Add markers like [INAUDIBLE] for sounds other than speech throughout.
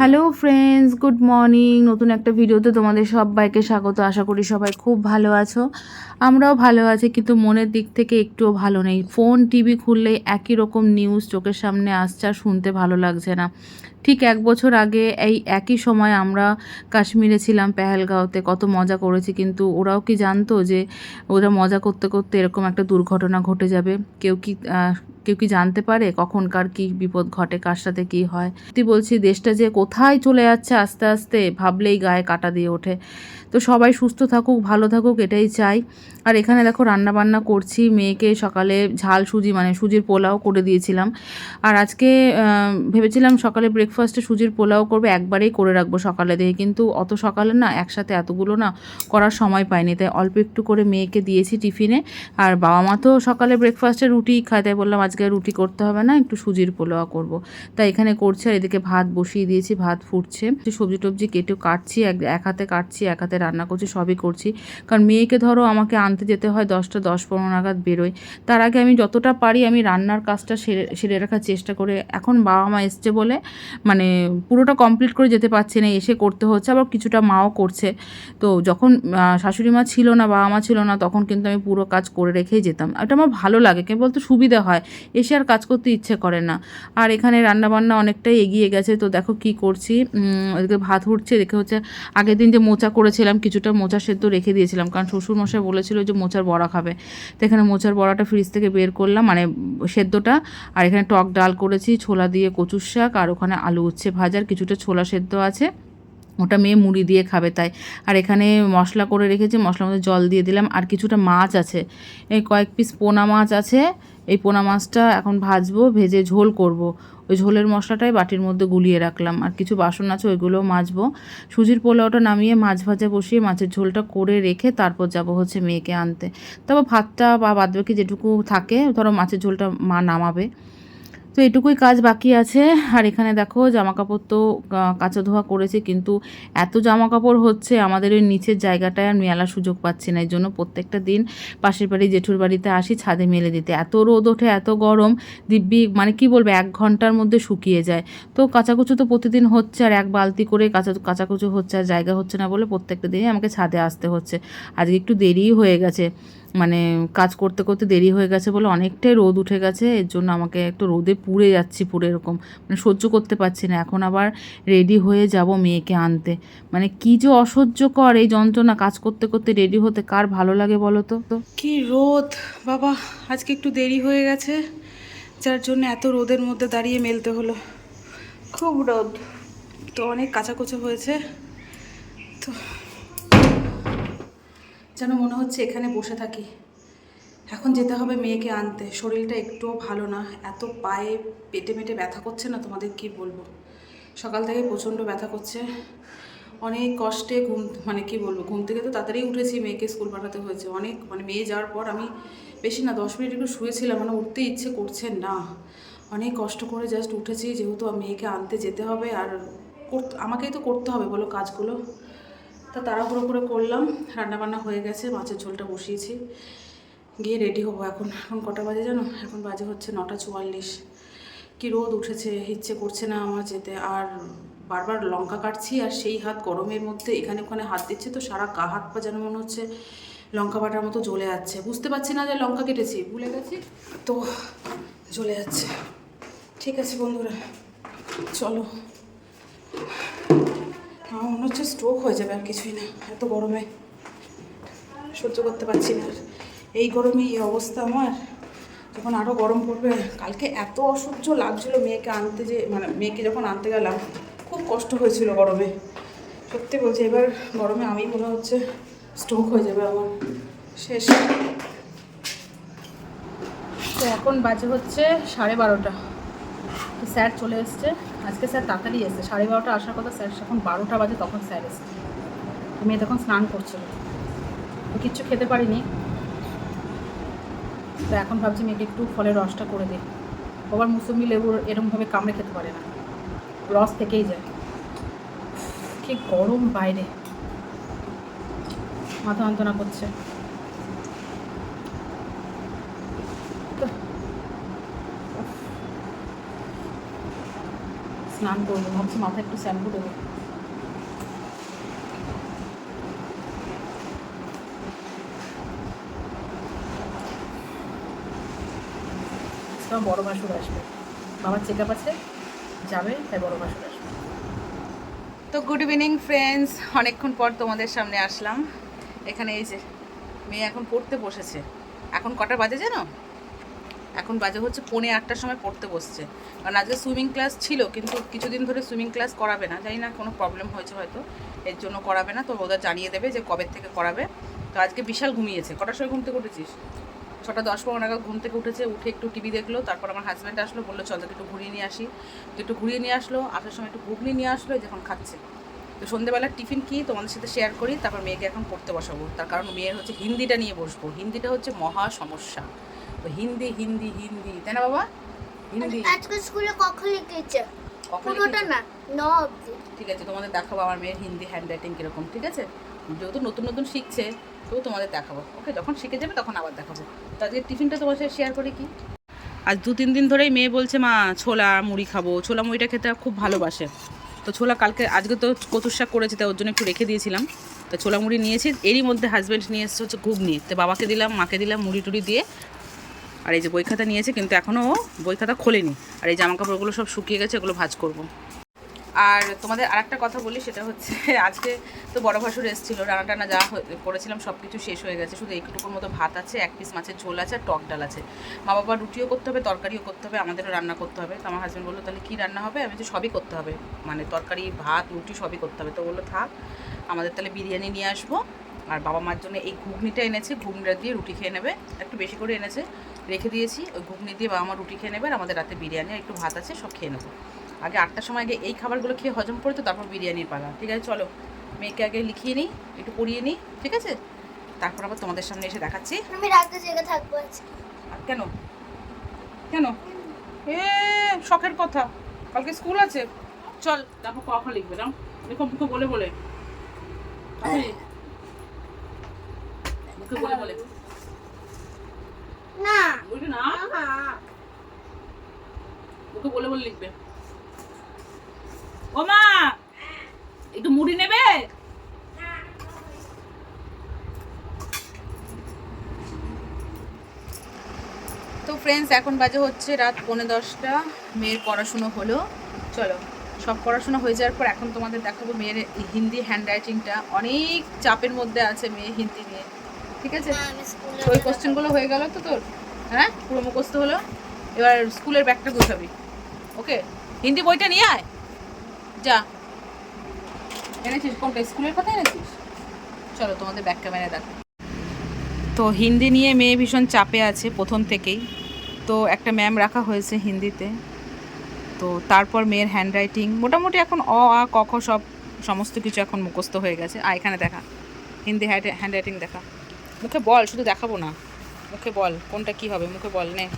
Hello friends good morning নতুন একটা ভিডিওতে তোমাদের সবাইকে স্বাগত। আশা করি সবাই খুব ভালো আছো। আমরাও ভালো আছি, কিন্তু মনের দিক থেকে একটুও ভালো নেই। ফোন, টিভি খুললেই একই রকম নিউজ চোখের সামনে আসছে আর শুনতে ভালো লাগছে না। ঠিক এক বছর আগে এই একই সময় আমরা কাশ্মীরে ছিলাম, পেহেলগাঁওতে। কত মজা করেছি, কিন্তু ওরাও কি জানতো যে ওরা মজা করতে করতে এরকম একটা দুর্ঘটনা ঘটে যাবে? কেউ কি কেউ কি জানতে পারে কখন কার কি বিপদ ঘটে, কার সাথে কী হয়? তুই বলছি, দেশটা যে কোথায় চলে যাচ্ছে আস্তে আস্তে ভাবলেই গায়ে কাটা দিয়ে ওঠে। তো সবাই সুস্থ থাকুক, ভালো থাকুক, এটাই চাই। আর এখানে দেখো রান্না বান্না করছি, মেয়েকে সকালে ঝাল সুজি মানে সুজির পোলাও করে দিয়েছিলাম। আর আজকে ভেবেছিলাম সকালে ব্রেকফাস্টে সুজির পোলাও করবে, একবারেই করে রাখব সকালে দিয়ে কিন্তু অত সকালে না, একসাথে এতগুলো না করার সময় পাইনি। তাই অল্প একটু করে মেয়েকে দিয়েছি টিফিনে। আর বাবা মা তো সকালে ব্রেকফাস্টে রুটি খায়, তাই বললাম আজকে রুটি করতে হবে না, একটু সুজির পোলাও করব। তাই এখানে করছে, আর এদিকে ভাত বসিয়ে দিয়েছি, ভাত ফুটছে। সবজি টবজি কেটে কাটছি, এক এক হাতে কাটছি, এক হাতে রান্না করছি সবই করছি। কারণ মেয়েকে ধরো আমাকে আনতে যেতে হয় দশটা, দশ, পনেরো নাগাদ বেরোয়। তার আগে আমি যতটা পারি আমি রান্নার কাজটা সেরে সেরে রাখার চেষ্টা করে এখন বাবা মা এসছে বলে মানে পুরোটা কমপ্লিট করে যেতে পারছি না, এসে করতে হচ্ছে, আবার কিছুটা মাও করছে। তো যখন শাশুড়ি মা ছিল না, বাবা মা ছিল না, তখন কিন্তু আমি পুরো কাজ করে রেখেই যেতাম। এটা আমার ভালো লাগে কে বলতো সুবিধা হয়। এসে আর কাজ করতে ইচ্ছে করে না। আর এখানে রান্না বান্না অনেকটাই এগিয়ে গেছে, তো দেখো কি করছি। ভাত উঠছে, দেখে হচ্ছে আগের দিন যে মোচা করেছিলাম কিছুটা মোচা সেদ্ধ রেখে দিয়েছিলাম। কারণ শ্বশুরমশাই বলেছিল যে মোচার বড়া খাবে। তো এখানে মোচার বড়াটা ফ্রিজ থেকে বের করলাম মানে সেদ্ধটা। আর এখানে টক ডাল করেছি, ছোলা দিয়ে কচুর শাক, আর ওখানে আলু উচ্ছে ভাজার কিছুটা ছোলা সেদ্ধ আছে। ওটা মেয়ে মুড়ি দিয়ে খাবে তাই। আর এখানে মশলা করে রেখেছি, মশলার মধ্যে জল দিয়ে দিলাম। আর কিছুটা মাছ আছে। এই কয়েক পিস পোনা মাছ আছে। এই পোনা মাছটা এখন ভাজবো, ভেজে ঝোল করব। ওই ঝোলের মশলাটাই বাটির মধ্যে গুলিয়ে রাখলাম। আর কিছু বাসন আছে ওইগুলো মাজবো। সুজির পোলাওটা নামিয়ে মাছ ভাজা বসিয়ে মাছের ঝোলটা করে রেখে তারপর যাব হচ্ছে মেয়েকে আনতে। তারপর ভাতটা বা বাদবাকি যেটুকু থাকে, ধরো মাছের ঝোলটা মা নামাবে। তো এটুকুই কাজ বাকি আছে। আর এখানে দেখো জামা কাপড় তো কাচা ধোয়া করেছে, কিন্তু এত জামা কাপড় হচ্ছে আমাদের ওই নিচের জায়গাটায় আর মেলার সুযোগ পাচ্ছি না। এই জন্য প্রত্যেকটা দিন পাশের বাড়ি জেঠুর বাড়িতে আসি ছাদে মেলে দিতে। এত রোদ ওঠে, এত গরম, দিব্যি মানে কি বলব, এক ঘণ্টার মধ্যে শুকিয়ে যায়। তো কাচাকুচো তো প্রতিদিন হচ্ছে আর এক বালতি করে কাঁচা, কাচাকুচো হচ্ছে আর জায়গা হচ্ছে না বলে প্রত্যেকটা দিনই আমাকে ছাদে আসতে হচ্ছে। আজকে একটু দেরিই হয়ে গেছে। মানে কাজ করতে করতে দেরি হয়ে গেছে বলে অনেকটাই রোদ উঠে গেছে। এর জন্য আমাকে একটু রোদে পুড়ে যাচ্ছি পুরো এরকম। মানে সহ্য করতে পারছি না। এখন আবার রেডি হয়ে যাব মেয়েকে আনতে। মানে কি যে অসহ্যকর এই যন্ত্রণা কাজ করতে করতে রেডি হতে। কার ভালো লাগে বলো তো? কি রোদ! বাবা, আজকে একটু দেরি হয়ে গেছে। যার জন্য এত রোদের মধ্যে দাঁড়িয়ে মেলতে হলো। খুব রোদ। তো অনেক কাঁচাকুচো হয়েছে। তো যেন মনে হচ্ছে এখানে বসে থাকি। এখন যেতে হবে মেয়েকে আনতে। শরীরটা একটুও ভালো না। এত পায়ে পেটে মেটে ব্যথা করছে না তোমাদের কি বলব? সকাল থেকে প্রচণ্ড ব্যথা করছে। অনেক কষ্টে ঘুম মানে কি বলব, ঘুম থেকে তো তাড়াতাড়ি উঠেছি, মেয়েকে স্কুল পাঠাতে হয়েছে। অনেক মানে মেয়ে যাওয়ার পর আমি বেশি না, দশ মিনিট একটু শুয়েছিলাম মানে উঠতে ইচ্ছে করছে না। অনেক কষ্ট করে জাস্ট উঠেছি, যেহেতু মেয়েকে আনতে যেতে হবে আর আমাকেই তো করতে হবে বলো কাজগুলো। তা তাড়াহুড়ো করে করলাম। রান্নাবান্না হয়ে গেছে, মাছের ঝোলটা বসিয়েছি। গিয়ে রেডি হব এখন। এখন কটা বাজে জানো? এখন বাজে হচ্ছে নটা চুয়াল্লিশ। কী রোদ উঠেছে, ইচ্ছে করছে না আমার যেতে। আর বারবার লঙ্কা কাটছি আর সেই হাত গরমের মধ্যে এখানে ওখানে হাত দিচ্ছে তো সারা গা হাত পা যেন মনে হচ্ছে লঙ্কা বাটার মতো জ্বলে যাচ্ছে। বুঝতে পারছি না যে লঙ্কা কেটেছি, ভুলে গেছি? তো জ্বলে যাচ্ছে। ঠিক আছে বন্ধুরা, চলো। আমার মনে হচ্ছে স্ট্রোক হয়ে যাবে, আর কিছুই না। এত গরমে। সহ্য করতে পারছি না। এই গরমে এই অবস্থা আমার। যখন আরও গরম পড়বে, কালকে এত অসহ্য লাগছিল মেয়েকে আনতে যে মানে মেয়েকে যখন আনতে গেলাম, খুব কষ্ট হয়েছিল গরমে। সত্যি বলছি, এবার গরমে আমি মনে হচ্ছে স্ট্রোক হয়ে যাবে আমার। শেষ। তো এখন বাজে হচ্ছে সাড়ে বারোটা। স্যার চলে এসছে। আজকে স্যার তাড়াতাড়ি এসছে। সাড়ে বারোটা আসার কথা স্যার যখন বারোটা বাজে তখন স্যার এসছে। মেয়ে তখন স্নান করছিল তো কিচ্ছু খেতে পারিনি। তো এখন ভাবছি মেয়েকে একটু ফলের রসটা করে দিই। আবার মুসম্বি লেবুর এরমভাবে কামড়ে খেতে পারে না। রস থেকেই যায়। কি গরম বাইরে। মাথা যন্ত্রণা করছে। স্নান করব ভাবছি মাথায় একটু শ্যাম্পু দেবো। তোমার বড় ভাসুর আসবে। বাবার চেক আপ আছে যাবে তাই বড় ভাসুর আসবে। তো গুড ইভিনিং ফ্রেন্ডস অনেকক্ষণ পর তোমাদের সামনে আসলাম। এখানে এই যে মেয়ে এখন পড়তে বসেছে। এখন কটা বাজে জানো? এখন বাজে হচ্ছে পৌনে আটটার সময় পড়তে বসছে। কারণ আজকে সুইমিং ক্লাস ছিল, কিন্তু কিছুদিন ধরে সুইমিং ক্লাস করাবে না। জানি না, কোনো প্রবলেম হয়েছে হয়তো। এর জন্য করাবে না, তো ওদের জানিয়ে দেবে যে কবে থেকে করাবে। তো আজকে বিশাল ঘুমিয়েছে। কটার সময় ঘুম থেকে উঠেছিস? ছটা দশ পনেরো নাগাদ ঘুম থেকে উঠেছে, উঠে একটু টিভি দেখল, তারপর আমার হাজব্যান্ড আসলো, বলল, চল একটু ঘুরিয়ে নিয়ে আসি। তো একটু ঘুরিয়ে নিয়ে আসলো, আসার সময় একটু ঘুগনি নিয়ে আসলো যখন খাচ্ছে। তো সন্ধ্যেবেলার টিফিন কি, তোমাদের সাথে শেয়ার করি, তারপর মেয়েকে এখন পড়তে বসাবো। তার কারণ মেয়ের হচ্ছে হিন্দিটা নিয়ে বসবো। হিন্দিটা হচ্ছে মহা সমস্যা। হিন্দি হিন্দি হিন্দি। তাই না বাবা? হিন্দি। আজকে স্কুলে কখন লিখেছে? পুরোটা না ন অবধি। ঠিক আছে তোমাদের দেখাবো আমার মেয়ের হিন্দি হ্যান্ড রাইটিং কীরকম ঠিক আছে? যেহেতু নতুন নতুন শিখছে তো তোমাদের দেখাবো। ওকে যখন শিখে যাবে তখন আবার দেখাবো। তো আজকে টিফিনটা তোমার সাথে শেয়ার করি কি? আজ দু তিন দিন ধরেই মেয়ে বলছে মা ছোলা মুড়ি খাব। ছোলা মুড়িটা খেতে খুব ভালোবাসে। তো ছোলা কালকে আজকে তো কচুর শাক করেছে তাই ওর জন্য একটু রেখে দিয়েছিলাম। তো ছোলা মুড়ি নিয়েছি এরই মধ্যে হাজব্যান্ড নিয়ে এসেছে হচ্ছে ঘুগনি। তো বাবাকে দিলাম মাকে দিলাম মুড়ি টুড়ি দিয়ে। আর এই যে বই খাতা নিয়েছে, কিন্তু এখনও ও বই খাতা খোলেনি। আর এই জামা কাপড়গুলো সব শুকিয়ে গেছে এগুলো ভাজ করব। আর তোমাদের আরেকটা কথা বলি, সেটা হচ্ছে [LAUGHS] আজকে তো বড় ভাসুর এসেছিল রান্না টানা যা করেছিলাম সব কিছু শেষ হয়ে গেছে। শুধু একটুকুর মতো ভাত আছে, এক পিস মাছের ঝোল আছে, আর টক ডাল আছে। মা বাবা রুটিও করতে হবে, তরকারিও করতে হবে, আমাদেরও রান্না করতে হবে। তো আমার হাজব্যান্ড বলল, তাহলে কী রান্না হবে? আমি তো সবই করতে হবে। মানে তরকারি, ভাত, রুটি সবই করতে হবে। তো বলল, থাক, আমাদের তাহলে বিরিয়ানি নিয়ে আসব। আর বাবা মার জন্য এই ঘুগনিটা এনেছে, ঘুগনিটা দিয়ে রুটি খেয়ে নেবে। একটু বেশি করে এনেছে। রেখে দিয়েছি ওই ঘুগনি দিয়ে বাবা মা রুটি খেয়ে নেবে আর আমাদের রাতে বিরিয়ানি একটু ভাত আছে সব খেয়ে নেব। আগে আটটার সময় আগে এই খাবারগুলো খেয়ে হজম করে তো তারপর বিরিয়ানির পালা। ঠিক আছে চলো মেয়েকে আগে লিখিয়ে নিই একটু পড়িয়ে নিই ঠিক আছে? তারপর আবার তোমাদের সামনে এসে দেখাচ্ছি। আমি রাতে জেগে থাকব আর কেন? কেন? এ শখের কথা। কালকে স্কুল আছে। চল দেখো কখন লিখবে না দেখো মুখে বলে বলে। মুখে বলে বলে। না। বুঝলি না। মুখে বলে বলে লিখবে। ও মা একটু মুড়ি নেবে? তো ফ্রেন্ডস এখন বাজে হচ্ছে রাত পৌনে দশটা। মেয়ের পড়াশুনো হলো। চলো সব পড়াশোনা হয়ে যাওয়ার পর এখন তোমাদের দেখাবো মেয়ের হিন্দি হ্যান্ড রাইটিংটা অনেক চাপের মধ্যে আছে মেয়ে হিন্দি নিয়ে। ঠিক আছে? ওই কোশ্চেনগুলো হয়ে গেল তো তোর? হ্যাঁ? পুরো মুখস্থ হলো। এবার স্কুলের ব্যাগটা গুছাবি। ওকে? হিন্দি বইটা নিয়ে আয়। যা। এনেছিস? কোনটা? স্কুলের কথা এনেছিস? চলো, তোমাদের ব্যাগ ক্যামেরা দেখো। তো হিন্দি নিয়ে মেয়ে ভীষণ চাপে আছে প্রথম থেকেই। তো একটা ম্যাম রাখা হয়েছে হিন্দিতে। তো তারপর মেয়ের হ্যান্ড রাইটিং মোটামুটি এখন অ, আ, ক, খ সব সমস্ত কিছু এখন মুখস্থ হয়ে গেছে। আর এখানে দেখা। হিন্দি হ্যান্ড রাইটিং দেখা। মুখে বল, শুধু দেখাবো না। মুখে বল কোনটা কি হবে? মুখে বল নে।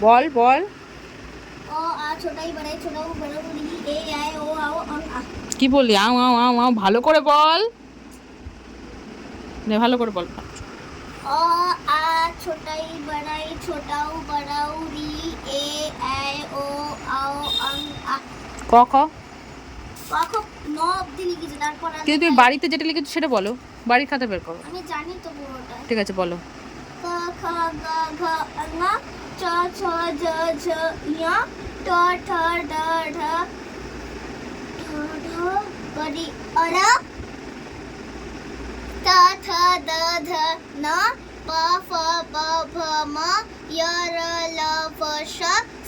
বল বল। অং কি বললি? আও আও আও আও ভালো করে বল। নে ভালো করে বল। ও আ ছোটাই বড়াই ছোটাও বড়াও রি এ আই ও আও অং আ। ক ন অবধি লিখেছে তারপর তুমি বাড়িতে যেটা লিখেছো সেটা বলো। বাড়ির খাতা বের করো। আমি জানি তো পুরোটা। ঠিক আছে বলো। ক খ গ ঘ ঙ চ ছ জ ঝ ঞ ট ঠ ড ঢ ঢ ঢ বড়ি অর ত থ দ ধ ন প ফ ব ভ ম য় র ল ভ শ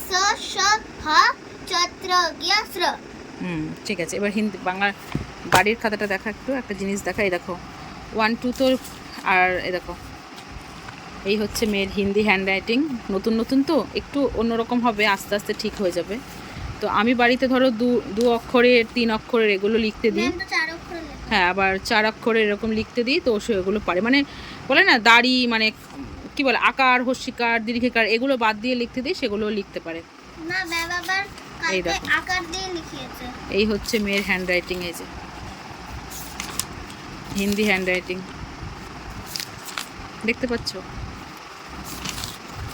স হ জ্ঞ স্র হুম ঠিক আছে। এবার হিন্দি বাংলা বাড়ির খাতাটা দেখা একটু একটা জিনিস দেখা এই দেখো। ওয়ান টু তো আর দেখো। এই হচ্ছে মেয়ের হিন্দি হ্যান্ড রাইটিং নতুন নতুন তো একটু অন্যরকম হবে আস্তে আস্তে ঠিক হয়ে যাবে। তো আমি বাড়িতে ধরো দু দু অক্ষরের তিন অক্ষরের এগুলো লিখতে দিই। হ্যাঁ আবার চার অক্ষরে এরকম লিখতে দিই তো সে এগুলো পারে। মানে বলে না দাড়ি মানে কি বলে আকার হস্যিকার দীর্ঘিকার এগুলো বাদ দিয়ে লিখতে দিই সেগুলো লিখতে পারে। এই দেখো। এই হচ্ছে মেয়ের হ্যান্ড রাইটিং এই যে। হিন্দি হ্যান্ড রাইটিং দেখতে পাচ্ছ?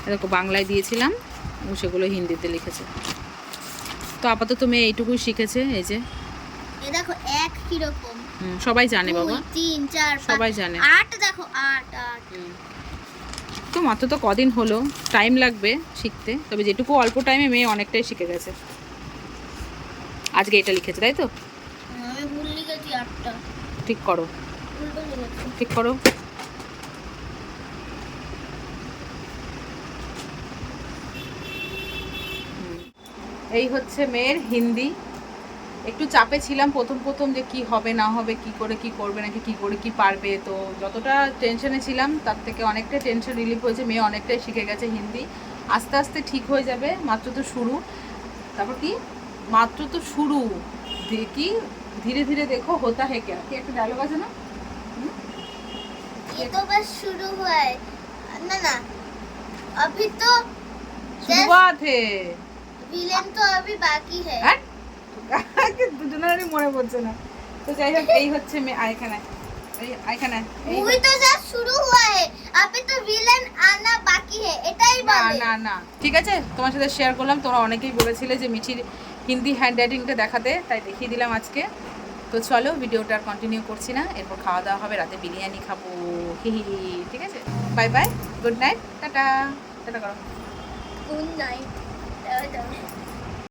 এরকম বাংলায় দিয়েছিলাম এবং সেগুলো হিন্দিতে লিখেছে। তো আপাতত মেয়ে এইটুকুই শিখেছে এই যে। দেখো এক কীরকম। হুম, সবাই জানে বাবা। তিন চার সবাই জানে। আট দেখো আট আট। তো মাত্র তো কদিন হলো টাইম লাগবে শিখতে তবে যেটুকু অল্প টাইমে মেয়ে অনেকটাই শিখে গেছে। আজকে এটা লিখেছে তাই তো? আমি ভুল লিখেছি আটটা। ঠিক করো। ঠিক করো। এই হচ্ছে মেয়ের হিন্দি। একটু চাপে ছিলাম প্রথম প্রথম যে কি হবে, না হবে, কি করে, কি করবে, নাকি কি করে, কি পারবে। তো যতটা টেনশনে ছিলাম, তার থেকে অনেকটাই টেনশন রিলিফ হয়েছে। মেয়ে অনেকটাই শিখে গেছে হিন্দি। আস্তে আস্তে ঠিক হয়ে যাবে, মাত্র তো শুরু। তারপর কি? মাত্র তো শুরু। দেখি, ধীরে ধীরে দেখো, হোতা হে কি একটা ডায়লগ আছে না? ये तो बस शुरू हुआ है ना ना अभी तो শুরুয়াত হে विलेन तो अभी बाकी है হ্যাঁ [LAUGHS] দুজনেরই মনে পড়ছে না তো যাই হোক এই হচ্ছে মে আইখানে এই আইখানে এই मूवी तो जस्ट शुरू हुआ है अभी तो विलेन आना बाकी है এটাই না বলে না না ঠিক আছে তোমার সাথে শেয়ার করলাম তোমরা অনেকেই বলেছিলে যে মিঠির হিন্দি হ্যান্ড রাইটিংটা দেখাতে তাই দেখিয়ে দিলাম আজকে তো চলো, ভিডিওটা কন্টিনিউ করছি না। এরপর খাওয়া দাওয়া হবে, রাতে বিরিয়ানি খাব। হি হি। ঠিক আছে? Bye bye good night tata tata করো। Good night